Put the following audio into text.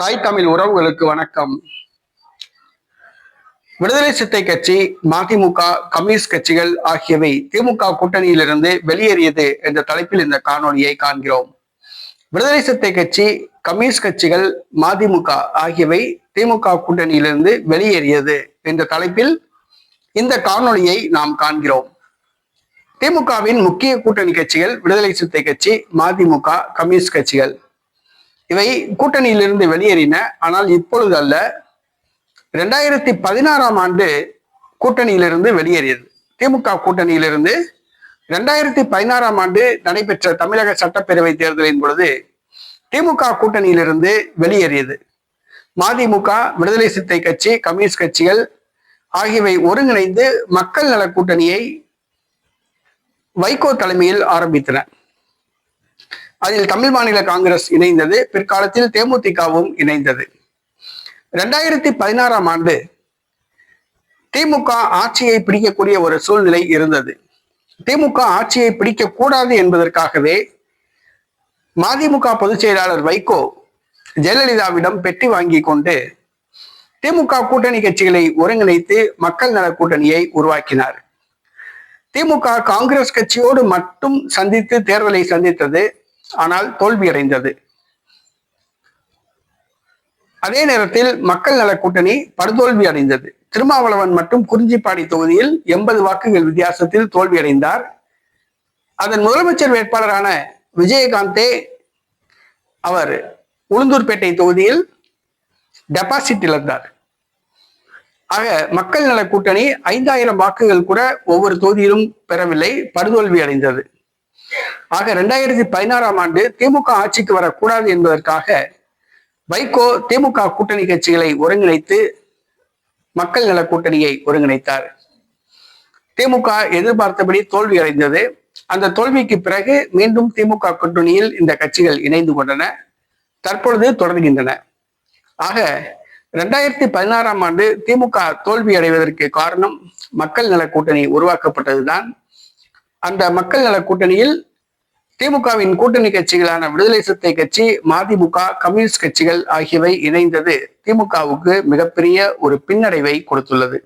தாய் தமிழ் உறவுகளுக்கு வணக்கம். விடுதலை சித்தை கட்சி மதிமுக கம்யூனிஸ்ட் கட்சிகள் ஆகியவை திமுக கூட்டணியிலிருந்து வெளியேறியது என்ற தலைப்பில் இந்த காணொலியை காண்கிறோம். விடுதலை சித்தை கட்சி கம்யூனிஸ்ட் கட்சிகள் மதிமுக ஆகியவை திமுக கூட்டணியிலிருந்து வெளியேறியது என்ற தலைப்பில் இந்த காணொலியை நாம் காண்கிறோம். திமுகவின் முக்கிய கூட்டணி கட்சிகள் விடுதலை சித்தை கட்சி மதிமுக கம்யூனிஸ்ட் கட்சிகள். இவை கூட்டணியிலிருந்து வெளியேறின. ஆனால் இப்பொழுது அல்ல. ரெண்டாயிரத்தி பதினாறாம் ஆண்டு கூட்டணியிலிருந்து வெளியேறியது. திமுக கூட்டணியிலிருந்து ரெண்டாயிரத்தி பதினாறாம் ஆண்டு நடைபெற்ற தமிழக சட்டப்பேரவை தேர்தலின் பொழுது திமுக கூட்டணியிலிருந்து வெளியேறியது. மதிமுக விடுதலை சித்தை கட்சி கம்யூனிஸ்ட் கட்சிகள் ஆகியவை ஒருங்கிணைந்து மக்கள் நல கூட்டணியை வைகோ தலைமையில் ஆரம்பித்தன. அதில் தமிழ் மாநில காங்கிரஸ் இணைந்தது பிற்காலத்தில் தேமுதிகவும் இணைந்தது. ரெண்டாயிரத்தி பதினாறாம் ஆண்டு திமுக ஆட்சியை பிடிக்கக்கூடிய ஒரு சூழ்நிலை இருந்தது. திமுக ஆட்சியை பிடிக்க கூடாது என்பதற்காகவே மதிமுக பொதுச் செயலாளர் வைகோ ஜெயலலிதாவிடம் பெட்டி வாங்கி கொண்டு திமுக கூட்டணி கட்சிகளை ஒருங்கிணைத்து மக்கள் நல கூட்டணியை உருவாக்கினார். திமுக காங்கிரஸ் கட்சியோடு மட்டும் சந்தித்து தேர்தலை சந்தித்தது ஆனால் தோல்வியடைந்தது. அதே நேரத்தில் மக்கள் நல கூட்டணி படுதோல்வி அடைந்தது திருமாவளவன் மற்றும் குறிஞ்சிப்பாடி தொகுதியில் எண்பது வாக்குகள் வித்தியாசத்தில் தோல்வியடைந்தார். அதன் முதலமைச்சர் வேட்பாளரான விஜயகாந்தே அவர் உளுந்தூர்பேட்டை தொகுதியில் டெபாசிட் இழந்தார். ஆக மக்கள் நல கூட்டணி ஐந்தாயிரம் வாக்குகள் கூட ஒவ்வொரு தொகுதியிலும் பெறவில்லை படுதோல்வி அடைந்தது ஆக ரெண்டாயிரத்தி பதினாறாம் ஆண்டு திமுக ஆட்சிக்கு வரக்கூடாது என்பதற்காக வைகோ திமுக கூட்டணி கட்சிகளை ஒருங்கிணைத்து மக்கள் நல கூட்டணியை ஒருங்கிணைத்தார். திமுக எதிர்பார்த்தபடி தோல்வி அடைந்தது. அந்த தோல்விக்கு பிறகு மீண்டும் திமுக கூட்டணியில் இந்த கட்சிகள் இணைந்து கொண்டன. தற்பொழுது தொடர்கின்றன. ஆக ரெண்டாயிரத்தி பதினாறாம் ஆண்டு திமுக தோல்வி அடைவதற்கு காரணம் மக்கள் நல கூட்டணி உருவாக்கப்பட்டதுதான். அந்த மக்கள் நல கூட்டணியில் திமுகவின் கூட்டணி கட்சிகளான விடுதலை சிறுத்தை கட்சி மதிமுக கம்யூனிஸ்ட் கட்சிகள் ஆகியவை இணைந்தது. திமுகவுக்கு மிகப்பெரிய ஒரு பின்னடைவை கொடுத்துள்ளது.